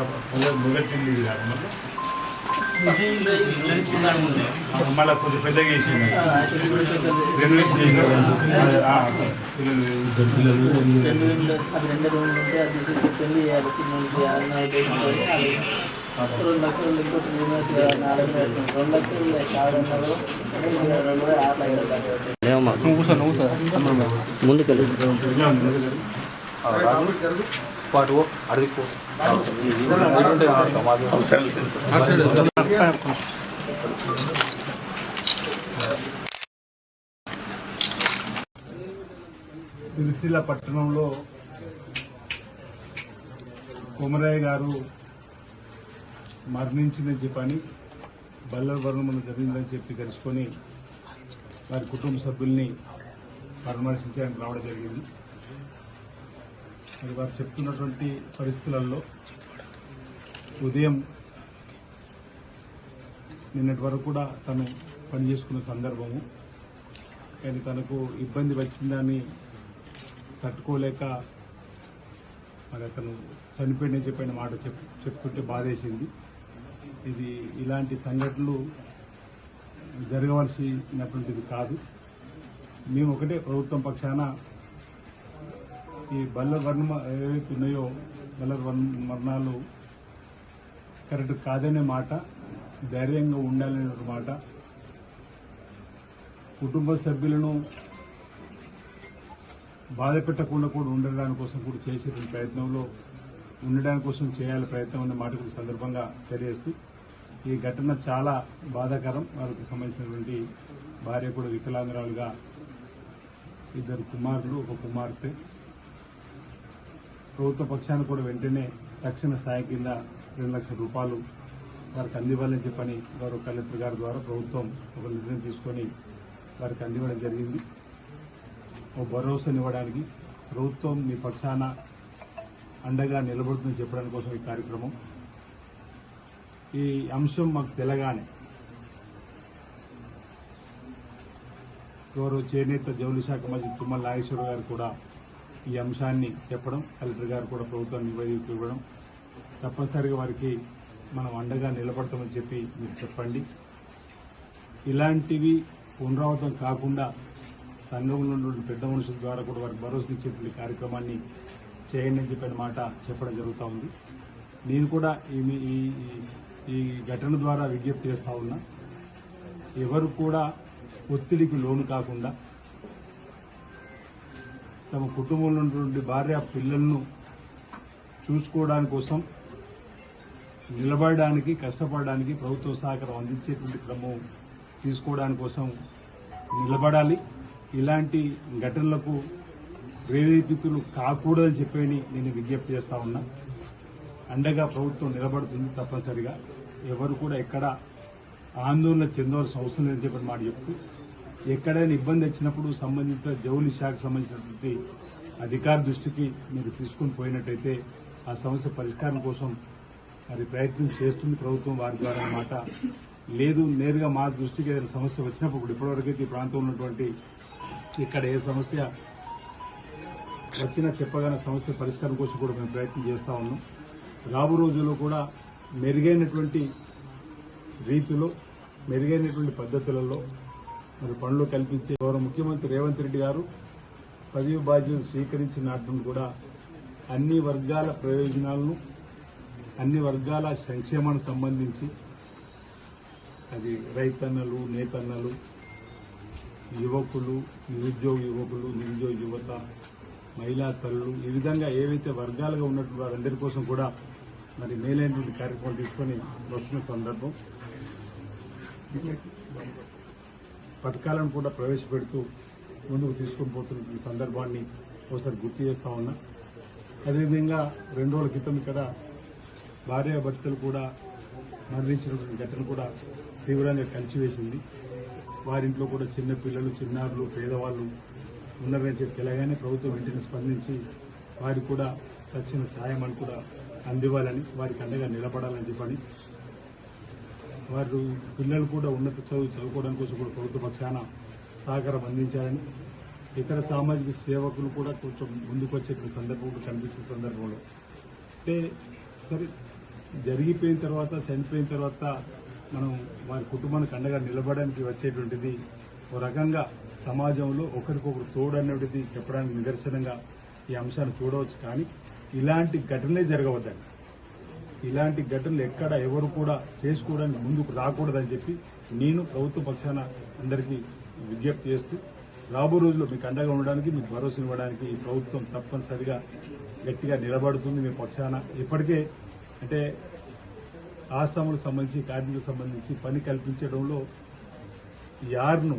మొదటి కాదు మళ్ళీ కొంచెం పెద్దగా వేసింది చేసిన రెండు లక్షలు ఇంకోటి రెండు లక్షలు వాడు ఆరు లక్షలు సిరిసిల్ల పట్టణంలో కొమరయ్య గారు మరణించిందని చెప్పని బల్లర వర్ణం జరిగిందని చెప్పి తెలుసుకొని వారి కుటుంబ సభ్యుల్ని పరామర్శించడానికి రావడం జరిగింది. మరి వారు చెప్తున్నటువంటి పరిస్థితులలో ఉదయం నిన్నటి వరకు కూడా తను పనిచేసుకున్న సందర్భము. కానీ తనకు ఇబ్బంది వచ్చిందని తట్టుకోలేక మరి అతను చనిపోయిందని చెప్పిన మాట చెప్ చెప్పుకుంటే బాధేసింది. ఇది ఇలాంటి సంఘటనలు జరగవలసినటువంటిది కాదు. మేము ఒకటే ప్రభుత్వం పక్షాన ఈ బల్ల వర్ణ ఏవైతే ఉన్నాయో బల్ల వర్ణ మరణాలు కరెక్ట్ కాదనే మాట ధైర్యంగా ఉండాలనే మాట. కుటుంబ సభ్యులను బాధ పెట్టకుండా కూడా ఉండడానికి కోసం కూడా చేసే ప్రయత్నంలో ఉండడానికి కోసం చేయాలి ప్రయత్నం అనే మాట కూడా సందర్భంగా తెలియజేస్తూ ఈ ఘటన చాలా బాధాకరం. వారికి సంబంధించినటువంటి భార్య కూడా వికలాంగురాలుగా ఇద్దరు కుమారులు ఒక కుమార్తె. ప్రభుత్వ పక్షాన్ని కూడా వెంటనే తక్షణ సాయం కింద రెండు లక్షల రూపాయలు వారికి అందివ్వాలని చెప్పని గౌరవ కలెక్టర్ గారి ద్వారా ప్రభుత్వం ఒక నిర్ణయం తీసుకొని వారికి అందివ్వడం జరిగింది. ఒక భరోసానివ్వడానికి ప్రభుత్వం మీ పక్షాన అండగా నిలబడుతుందని చెప్పడానికి కోసం ఈ కార్యక్రమం. ఈ అంశం మాకు తెలగానే గౌరవ చేనేత జౌలి శాఖ మంత్రి తుమ్మల నాగేశ్వర గారు కూడా ఈ అంశాన్ని చెప్పడం కలెక్టర్ గారు కూడా ప్రభుత్వాన్ని నివేదిక ఇవ్వడం తప్పనిసరిగా వారికి మనం అండగా నిలబడతామని చెప్పి మీరు చెప్పండి. ఇలాంటివి పునరావృతం కాకుండా సంఘంలో ఉన్న పెద్ద మనుషుల ద్వారా కూడా వారికి భరోసా ఇచ్చేటువంటి కార్యక్రమాన్ని చేయండి అని చెప్పిన మాట చెప్పడం జరుగుతూ ఉంది. నేను కూడా ఈ ఈ ఈ- ఘటన ద్వారా విజ్ఞప్తి చేస్తూ ఉన్నా ఎవరు కూడా ఒత్తిడికి లోను కాకుండా తమ కుటుంబంలో ఉన్నటువంటి భార్య పిల్లలను చూసుకోవడానికి కోసం నిలబడడానికి కష్టపడడానికి ప్రభుత్వ సహకారం అందించేటువంటి క్రమం తీసుకోవడానికి కోసం నిలబడాలి. ఇలాంటి ఘటనలకు ప్రేరేపితులు కాకూడదని చెప్పని నేను విజ్ఞప్తి చేస్తా ఉన్నా. అండగా ప్రభుత్వం నిలబడుతుంది తప్పనిసరిగా. ఎవరు కూడా ఎక్కడ ఆందోళన చెందవలసిన అవసరం లేదని చెప్పిన మాట చెప్తూ ఎక్కడైనా ఇబ్బంది వచ్చినప్పుడు సంబంధిత జౌలి శాఖకు సంబంధించినటువంటి అధికార దృష్టికి మీరు తీసుకుని పోయినట్టయితే ఆ సమస్య పరిష్కారం కోసం మరి ప్రయత్నం చేస్తుంది ప్రభుత్వం వారి ద్వారా అన్నమాట. లేదు నేరుగా మా దృష్టికి ఏదైనా సమస్య వచ్చినప్పుడు ఇప్పుడు ఇప్పటివరకైతే ఈ ప్రాంతంలో ఉన్నటువంటి ఇక్కడ ఏ సమస్య వచ్చినా చెప్పగల సమస్య పరిష్కారం కోసం కూడా మేము ప్రయత్నం చేస్తా ఉన్నాం. రాబో రోజుల్లో కూడా మెరుగైనటువంటి రీతిలో మెరుగైనటువంటి పద్ధతులలో మరి పనులు కల్పించే గౌరవ ముఖ్యమంత్రి రేవంత్ రెడ్డి గారు పదవి బాధ్యతలు స్వీకరించిన నాటి కూడా అన్ని వర్గాల ప్రయోజనాలను అన్ని వర్గాల సంక్షేమానికి సంబంధించి అది రైతన్నలు నేతన్నలు యువకులు నిరుద్యోగ యువకులు నిరుద్యోగ యువత మహిళా తల్లులు ఈ విధంగా ఏవైతే వర్గాలుగా ఉన్నట్టు వారందరి కోసం కూడా మరి మేలైనటువంటి కార్యక్రమాలు తీసుకొని వస్తున్న సందర్భం. పథకాలను కూడా ప్రవేశపెడుతూ ముందుకు తీసుకుని పోతున్న ఈ సందర్భాన్ని ఒకసారి గుర్తు చేస్తా ఉన్నా. అదేవిధంగా రెండు రోజుల క్రితం ఇక్కడ భార్యాభర్తలు కూడా మరణించినటువంటి ఘటన కూడా తీవ్రంగా కలిసివేసింది. వారింట్లో కూడా చిన్న పిల్లలు చిన్నారులు పేదవాళ్ళు ఉన్నారని చెప్పి తెలగానే ప్రభుత్వం వెంటనే స్పందించి వారికి కూడా తక్షణ సాయం అని కూడా అందివ్వాలని వారికి అండగా నిలబడాలని చెప్పని వారు పిల్లలు కూడా ఉన్నత చదువు చదువుకోవడం కోసం కూడా ప్రభుత్వ పక్షాన సహకారం అందించాలని ఇతర సామాజిక సేవకులు కూడా కొంచెం ముందుకు వచ్చేటువంటి సందర్భం కూడా కనిపించిన సందర్భంలో. అంటే సరే జరిగిపోయిన తర్వాత చనిపోయిన తర్వాత మనం వారి కుటుంబానికి అండగా నిలబడడానికి వచ్చేటువంటిది ఒక రకంగా సమాజంలో ఒకరికొకరు తోడు చెప్పడానికి నిదర్శనంగా ఈ అంశాన్ని చూడవచ్చు. కానీ ఇలాంటి ఘటనలే జరగవద్దండి. ఇలాంటి ఘటనలు ఎక్కడ ఎవరు కూడా చేసుకోవడానికి ముందుకు రాకూడదని చెప్పి నేను ప్రభుత్వ పక్షాన అందరికీ విజ్ఞప్తి చేస్తూ రాబో రోజుల్లో మీకు అండగా ఉండడానికి మీకు భరోసా ఇవ్వడానికి ఈ ప్రభుత్వం తప్పనిసరిగా గట్టిగా నిలబడుతుంది. మీ పక్షాన ఇప్పటికే అంటే ఆశ్రమాలకు సంబంధించి కార్మికులకు సంబంధించి పని కల్పించడంలో యార్ను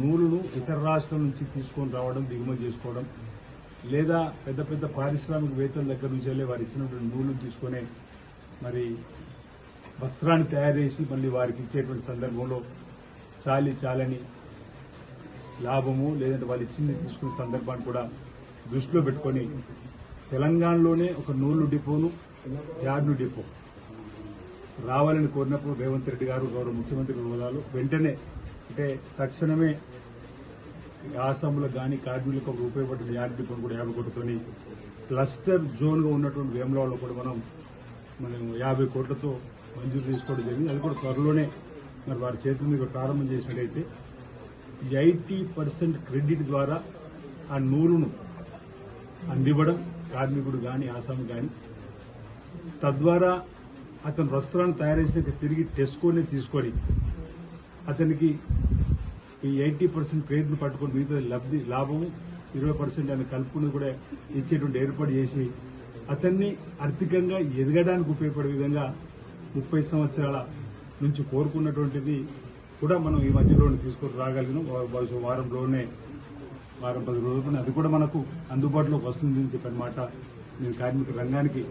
నూలును ఇతర రాష్ట్రాల నుంచి తీసుకొని రావడం దిగుమతి చేసుకోవడం లేదా పెద్ద పెద్ద పారిశ్రామికవేత్తల దగ్గర నుంచి వెళ్ళి వారు ఇచ్చినటువంటి నూలును తీసుకొని మరి వస్త్రాన్ని తయారు చేసి మళ్ళీ వారికి ఇచ్చేటువంటి సందర్భంలో చాలి చాలని లాభము లేదంటే వాళ్ళు ఇచ్చింది తీసుకునే సందర్భాన్ని కూడా దృష్టిలో పెట్టుకొని తెలంగాణలోనే ఒక నూలు డిపోను యార్ను డిపో. రావాలని కోరినప్పుడు రేవంత్ రెడ్డి గారు గౌరవ ముఖ్యమంత్రి హోదాలు వెంటనే అంటే తక్షణమే ఆసాంలో కానీ కార్మికులకు ఒక ఉపయోగపడిన యార్డ్ డిపోను కూడా యాభై కోట్లతోని క్లస్టర్ జోన్గా ఉన్నటువంటి వేములవాడలో కూడా మనం మనం యాభై కోట్లతో మంజూరు తీసుకోవడం జరిగింది. అది కూడా త్వరలోనే మరి వారి చేతుల మీద ప్రారంభం చేసినట్టయితే ఎయిటీ పర్సెంట్ క్రెడిట్ ద్వారా ఆ నూలును అందివ్వడం కార్మికుడు కానీ ఆసాం కానీ తద్వారా అతను వస్త్రాన్ని తయారు చేసినాక తిరిగి టెస్కోనే తీసుకొని అతనికి ఈ ఎయిటీ పర్సెంట్ క్రెడిట్ను పట్టుకొని మిగతా లబ్ధి లాభము ఇరవై పర్సెంట్ అని కలుపుకుని కూడా ఇచ్చేటువంటి ఏర్పాటు చేసి అతన్ని ఆర్థికంగా ఎదగడానికి ఉపయోగపడే విధంగా ముప్పై సంవత్సరాల నుంచి కోరుకున్నటువంటిది కూడా మనం ఈ మధ్యలోనే తీసుకొని రాగలిగినాం. బహుశా వారంలోనే వారం పది రోజులు అది కూడా మనకు అందుబాటులోకి వస్తుంది అని చెప్పిన మాట నేను కార్మిక రంగానికి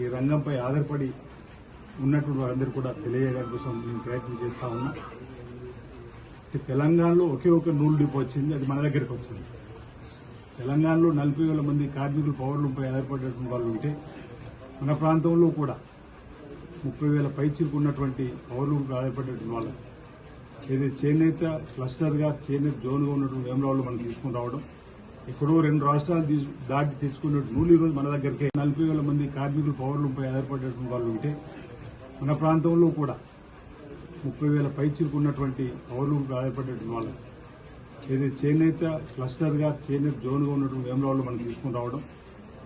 ఈ రంగంపై ఆధారపడి ఉన్నటువంటి వారందరూ కూడా తెలియజేయడానికి కోసం నేను ప్రయత్నం చేస్తా ఉన్నా. తెలంగాణలో ఒకే ఒక నూలు డిపో వచ్చింది అది మన దగ్గరికి వచ్చింది. తెలంగాణలో నలభై వేల మంది కార్మికులు పౌరులపై ఆధారపడేటువంటి వాళ్ళు ఉంటే మన ప్రాంతంలో కూడా ముప్పై వేల పైచీలకు ఉన్నటువంటి పౌరులకు ఆధారపడేటువంటి వాళ్ళు. ఏదైతే చేనేత క్లస్టర్గా చేనేత జోన్గా ఉన్నటువంటి వేమరావులు మనం తీసుకుని రావడం. ఎక్కడో రెండు రాష్ట్రాలు దాటి తెచ్చుకున్న నూలు ఈరోజు మన దగ్గరికి నలభై వేల మంది కార్మికులు పౌరులపై ఆధారపడేటువంటి వాళ్ళు ఉంటే మన ప్రాంతంలో కూడా ముప్పై వేల పైచీలకు ఉన్నటువంటి పౌరులకు ఆధారపడేటువంటి వాళ్ళు. ఏదైతే చేనేత క్లస్టర్గా చేనేత జోన్గా ఉన్నటువంటి వేమరాళ్ళు మనం తీసుకుని రావడం.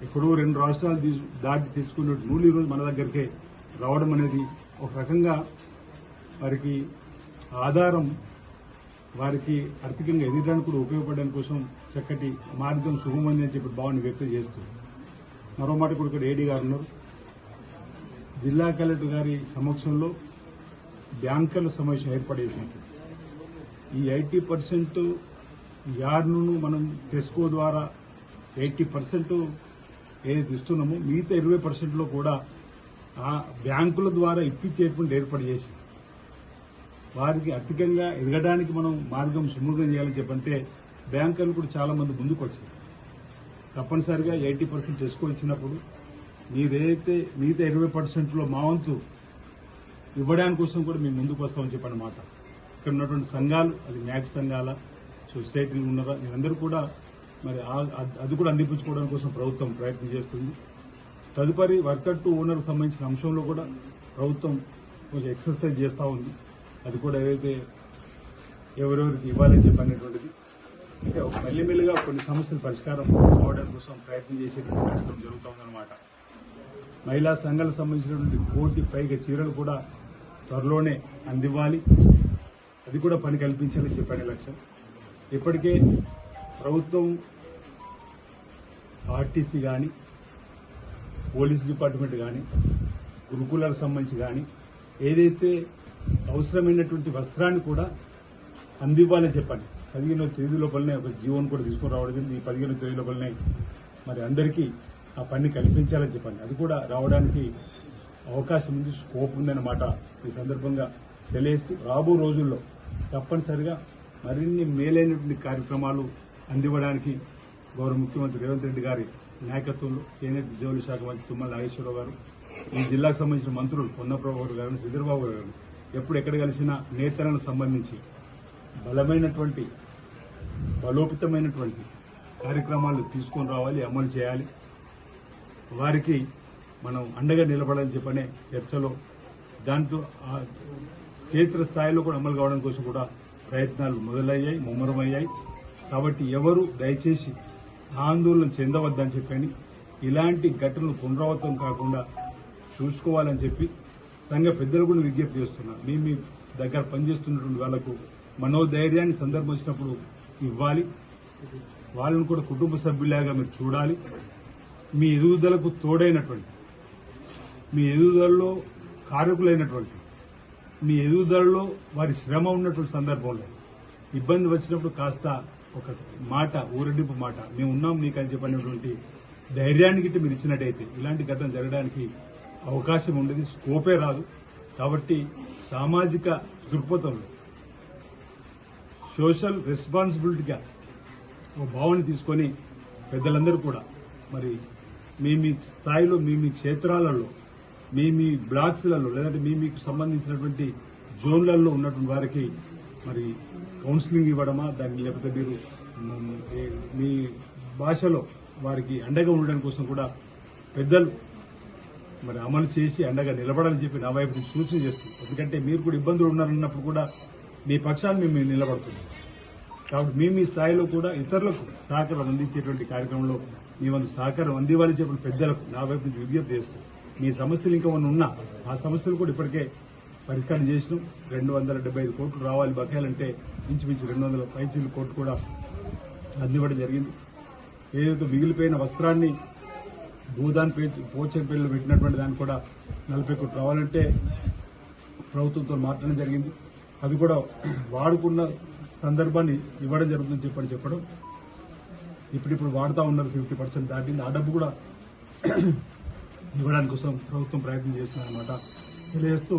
ఎక్కడో రెండు రాష్ట్రాలు దాటి తీసుకున్న నూలు ఈరోజు మన దగ్గరికే రావడం అనేది ఒక రకంగా వారికి ఆధారం వారికి ఆర్థికంగా ఎదగడానికి కూడా ఉపయోగపడడం కోసం చక్కటి మార్గం సుగమంది అని చెప్పి భావన వ్యక్తం చేస్తూ. మరో మాట కూడా ఇక్కడ ఏడీ గారు ఉన్నారు. జిల్లా కలెక్టర్ గారి సమక్షంలో బ్యాంకర్ల సమావేశం ఏర్పాటు చేసినట్టు ఈ ఎయిటీ పర్సెంట్ యార్డ్ను మనం టెస్కో ద్వారా ఎయిటీ పర్సెంట్ ఏదైతే ఇస్తున్నామో మిగతా ఇరవై పర్సెంట్లో కూడా ఆ బ్యాంకుల ద్వారా ఇప్పించేటువంటి ఏర్పాటు చేసి వారికి ఆర్థికంగా ఎదగడానికి మనం మార్గం సుమూర్గం చేయాలని చెప్పంటే బ్యాంకర్లు కూడా చాలా మంది ముందుకు వచ్చారు తప్పనిసరిగా ఎయిటీ పర్సెంట్ టెస్కో ఇచ్చినప్పుడు మీరేదైతే మిగతా ఇరవై పర్సెంట్లో మా వంతు ఇవ్వడానికి కోసం కూడా మేము ముందుకు వస్తామని చెప్పండి మాట. ఇక్కడ ఉన్నటువంటి సంఘాలు అది న్యాక్ సంఘాల సొసైటీలు ఉన్నారా మీరందరూ కూడా మరి ఆ- అది కూడా అందిపించుకోవడం కోసం ప్రభుత్వం ప్రయత్నం చేస్తుంది. తదుపరి వర్కర్ టు ఓనర్ సంబంధించిన అంశంలో కూడా ప్రభుత్వం కొంచెం ఎక్సర్సైజ్ చేస్తూ ఉంది. అది కూడా ఏదైతే ఎవరెవరికి ఇవ్వాలని చెప్పి అనేటువంటిది. అంటే ఒక మెల్లిమెల్లిగా కొన్ని సమస్యలు పరిష్కారం కావడం కోసం ప్రయత్నం చేసేటువంటి కార్యక్రమం జరుగుతుందన్నమాట మహిళా సంఘాలకు సంబంధించినటువంటి కోటి పైగా చీరలు కూడా త్వరలోనే అందివ్వాలి. అది కూడా పని కల్పించాలని చెప్పాను లక్ష్యం ఇప్పటికే ప్రభుత్వం ఆర్టీసీ కానీ పోలీస్ డిపార్ట్మెంట్ కానీ గురుకులాలకు సంబంధించి కానీ ఏదైతే అవసరమైనటువంటి వస్త్రాన్ని కూడా అందివ్వాలని చెప్పండి. పదిహేనో తేదీ లోపలనే ఒక జీవోని కూడా తీసుకుని రావడం జరిగింది. ఈ పదిహేనో తేదీ లోపలనే మరి అందరికీ ఆ పని కల్పించాలని చెప్పండి. అది కూడా రావడానికి అవకాశం ఉంది స్కోప్ ఉందన్నమాట ఈ సందర్భంగా తెలియజేస్తూ రాబో రోజుల్లో తప్పనిసరిగా మరిన్ని మేలైనటువంటి కార్యక్రమాలు అందివ్వడానికి గౌరవ ముఖ్యమంత్రి రేవంత్ రెడ్డి గారి నాయకత్వంలో చేనేత జౌలి శాఖ మంత్రి తుమ్మల నాగేశ్వరరావు గారు ఈ జిల్లాకు సంబంధించిన మంత్రులు పొన్నప్రభు గారు గారు గారు. ఎప్పుడు ఎక్కడ కలిసినా నేతలకు సంబంధించి బలమైనటువంటి బలోపితమైనటువంటి కార్యక్రమాలు తీసుకొని రావాలి అమలు చేయాలి. వారికి మనం అండగా నిలబడాలని చెప్పనే చర్చలో దాంతో క్షేత్రస్థాయిలో కూడా అమలు కావడం కోసం కూడా ప్రయత్నాలు మొదలయ్యాయి ముమ్మరమయ్యాయి. కాబట్టి ఎవరు దయచేసి ఆందోళన చెందవద్దని చెప్పండి. ఇలాంటి ఘటనలు పునరావృతం కాకుండా చూసుకోవాలని చెప్పి సంఘ పెద్దలు కూడా విజ్ఞప్తి చేస్తున్నా మీ మీ దగ్గర పనిచేస్తున్నటువంటి వాళ్ళకు మనోధైర్యాన్ని సందర్భం వచ్చినప్పుడు ఇవ్వాలి. వాళ్ళని కూడా కుటుంబ సభ్యులాగా మీరు చూడాలి. మీ ఎదుగుదలకు తోడైనటువంటి మీ ఎదుగుదలలో కారకులైనటువంటి మీ ఎదుగుదలలో వారి శ్రమ ఉన్నటువంటి సందర్భంలో ఇబ్బంది వచ్చినప్పుడు కాస్త ఒక మాట ఊరడింపు మాట మేము ఉన్నాం నీకు అని చెప్పినటువంటి ధైర్యాన్ని గిట్ట మీరు ఇచ్చినట్టయితే ఇలాంటి ఘటన జరగడానికి అవకాశం ఉండేది స్కోపే రాదు. కాబట్టి సామాజిక దృక్పథంలో సోషల్ రెస్పాన్సిబిలిటీగా ఒక భావన తీసుకొని పెద్దలందరూ కూడా మరి మీ మీ స్థాయిలో మీ మీ క్షేత్రాలలో మీ మీ బ్లాక్స్లలో లేదంటే మీ మీకు సంబంధించినటువంటి జోన్లలో ఉన్నటువంటి వారికి మరి కౌన్సిలింగ్ ఇవ్వడమా? దాన్ని లేకపోతే మీరు మీ భాషలో వారికి అండగా ఉండడం కోసం కూడా పెద్దలు మరి అమలు చేసి అండగా నిలబడాలని చెప్పి నా వైపు నుంచి సూచన చేస్తుంది ఎందుకంటే మీరు కూడా ఇబ్బందులు ఉన్నారన్నప్పుడు కూడా మీ పక్షాన్ని మేము నిలబడుతుంది కాబట్టి మీ మీ స్థాయిలో కూడా ఇతరులకు సహకారం అందించేటువంటి కార్యక్రమంలో మీ వంతు సహకారం అందివ్వాలని చెప్పిన పెద్దలకు నా వైపు నుంచి విజ్ఞప్తి చేస్తుంది మీ సమస్యలు ఇంకా ఉన్న ఉన్నా ఆ సమస్యలు కూడా ఇప్పటికే పరిష్కారం చేసినాం. రెండు వందల డెబ్బై ఐదు కోట్లు రావాలి బకాయిలంటే ఇంచుమించు రెండు వందల పైచీలు కోట్లు కూడా అందివ్వడం జరిగింది. ఏదైతే మిగిలిపోయిన వస్త్రాన్ని భూదాన్ పోచన పోచంపల్లిలో పెట్టినటువంటి దాన్ని కూడా నలభై కోట్లు రావాలంటే ప్రభుత్వంతో మాట్లాడడం జరిగింది. అది కూడా వాడుకున్న సందర్భాన్ని ఇవ్వడం జరుగుతుందని చెప్పని చెప్పడం. ఇప్పుడిప్పుడు వాడుతూ ఉన్నారు ఫిఫ్టీ పర్సెంట్ దాటింది. ఆ డబ్బు కూడా ఇవ్వడానికి కోసం ప్రభుత్వం ప్రయత్నం చేస్తుందన్నమాట. తెలియజేస్తూ